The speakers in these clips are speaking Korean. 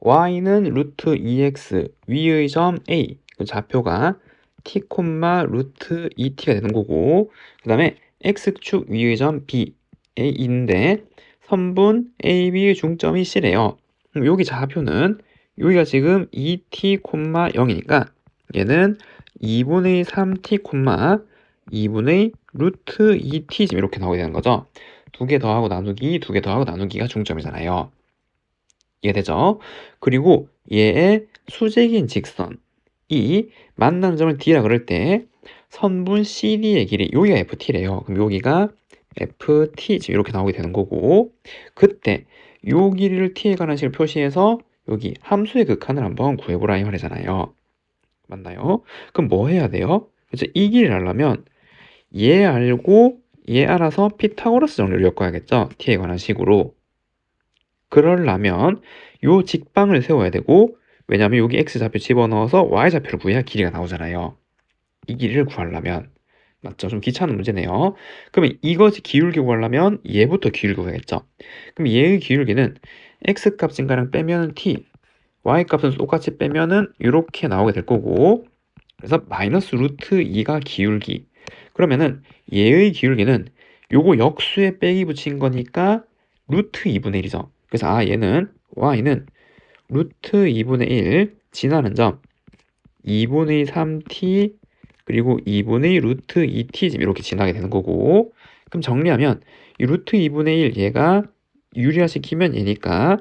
y는 루트 2x 위의 점 a 그 좌표가 t, 루트 2t가 되는 거고 그 다음에 x축 위의 점 b에 있는데 선분 AB의 중점이 C래요. 여기 좌표는 여기가 지금 2t, 0이니까 얘는 2분의 3t, 2분의 루트 2t 지금 이렇게 나오게 되는 거죠. 두 개 더하고 나누기, 두 개 더하고 나누기가 중점이잖아요. 이해되죠? 그리고 얘의 수직인 직선 이 만나는 점을 D라 그럴 때 선분 CD의 길이 여기가 FT래요. 그럼 여기가 FT 이렇게 나오게 되는 거고 그때 요 길이를 T에 관한 식을 표시해서 여기 함수의 극한을 한번 구해보라 이 말이잖아요. 맞나요? 그럼 뭐 해야 돼요? 그래서 이 길이를 알려면 얘 알고 얘 알아서 피타고라스 정리를 엮어야겠죠? T에 관한 식으로. 그러려면 요 직방을 세워야 되고 왜냐하면 여기 X좌표 집어넣어서 Y좌표를 구해야 길이가 나오잖아요. 이 길이를 구하려면 맞죠? 좀 귀찮은 문제네요. 그러면 이것이 기울기 구하려면 얘부터 기울기 구해야겠죠? 그럼 얘의 기울기는 X값 증가량 빼면 T, Y값은 똑같이 빼면은 이렇게 나오게 될 거고 그래서 마이너스 루트 2가 기울기 그러면은 얘의 기울기는 요거 역수에 빼기 붙인 거니까 루트 2분의 1이죠. 그래서 아 얘는 y는 루트 2분의 1 지나는 점 2분의 3t 그리고 2분의 루트 2t 지금 이렇게 지나게 되는 거고 그럼 정리하면 이 루트 2분의 1 얘가 유리화시키면 얘니까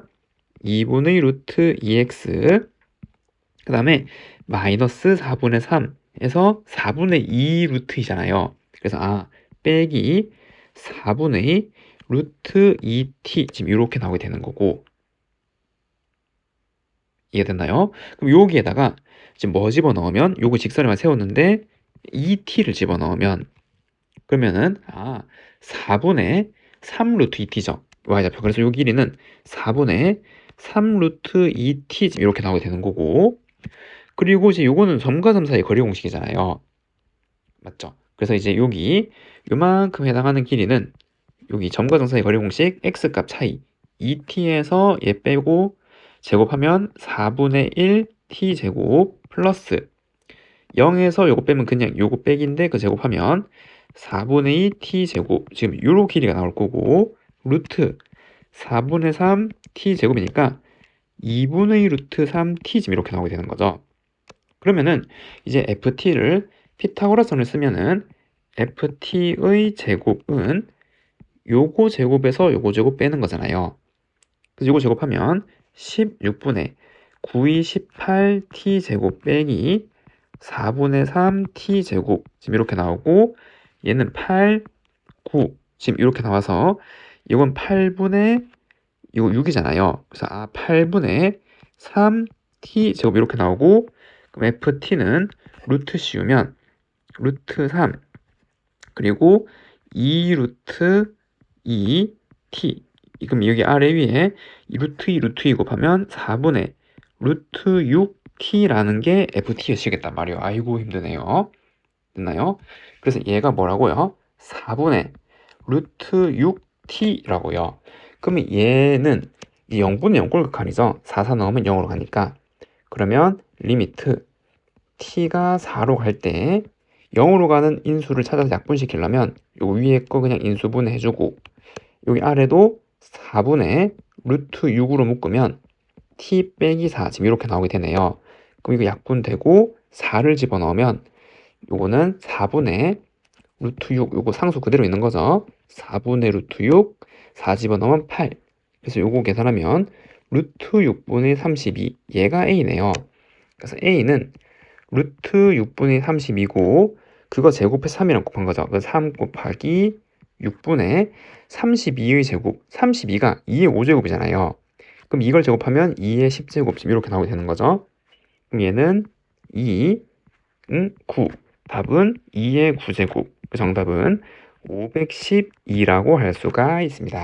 2분의 루트 2x 그 다음에 마이너스 4분의 3에서 4분의 2 루트이잖아요. 그래서 아 빼기 4분의 루트 2t 지금 이렇게 나오게 되는 거고 이해됐나요? 그럼 여기에다가 지금 뭐 집어넣으면 요거 직선에만 세웠는데 2t를 집어넣으면 그러면은 아 4분의 3 루트 2t죠. y좌표. 그래서 요 길이는 4분의 3 루트 2t 지금 이렇게 나오게 되는 거고 그리고 이제 요거는 점과 점 사이 거리 공식이잖아요. 맞죠? 그래서 이제 여기 요만큼 해당하는 길이는 여기 점과 점 사이 거리 공식 x값 차이 2t에서 얘 빼고 제곱하면 4분의 1 t 제곱 플러스 0에서 요거 빼면 그냥 요거 빼기인데 그 제곱하면 4분의 2 t 제곱 지금 요로 길이가 나올 거고 루트 4분의 3 t 제곱이니까 2분의 2 루트 3 t 지금 이렇게 나오게 되는 거죠. 그러면은 이제 ft를 피타고라선을 쓰면은 ft의 제곱은 요거 제곱에서 요거 제곱 빼는 거잖아요. 그래서 요거 제곱하면 16분의 9이 18t 제곱 빼기 4분의 3t 제곱 지금 이렇게 나오고 얘는 8, 9 지금 이렇게 나와서 이건 8분의 이거 6이잖아요. 그래서 아 8분의 3t 제곱 이렇게 나오고 그럼 ft는 루트 씌우면 루트 3 그리고 2 루트 2 t 그럼 여기 아래 위에 루트 2 루트 2 곱하면 4분의 루트 6 t라는 게 ft여시겠단 말이에요. 아이고 힘드네요. 됐나요? 그래서 얘가 뭐라고요? 4분의 루트 6t라고요. 그러면 얘는 이 0분의 0꼴 극한이죠. 4, 4 넣으면 0으로 가니까 그러면 리미트 t가 4로 갈 때 0으로 가는 인수를 찾아서 약분시키려면 요 위에 거 그냥 인수분 해주고 여기 아래도 4분의 루트 6으로 묶으면 t 빼기 4 지금 이렇게 나오게 되네요. 그럼 이거 약분되고 4를 집어넣으면 요거는 4분의 루트 6 요거 상수 그대로 있는 거죠. 4분의 루트 6 4 집어넣으면 8 그래서 요거 계산하면 루트 6분의 32 얘가 a네요. 그래서 a는 루트 6분의 32고 그거 제곱해 3이랑 곱한 거죠. 그래서 3 곱하기 6분의 32의 제곱 32가 2의 5제곱이잖아요. 그럼 이걸 제곱하면 2의 10제곱 지금 이렇게 나오게 되는 거죠. 그럼 얘는 2, 음, 9 답은 2의 9제곱 그 정답은 512라고 할 수가 있습니다.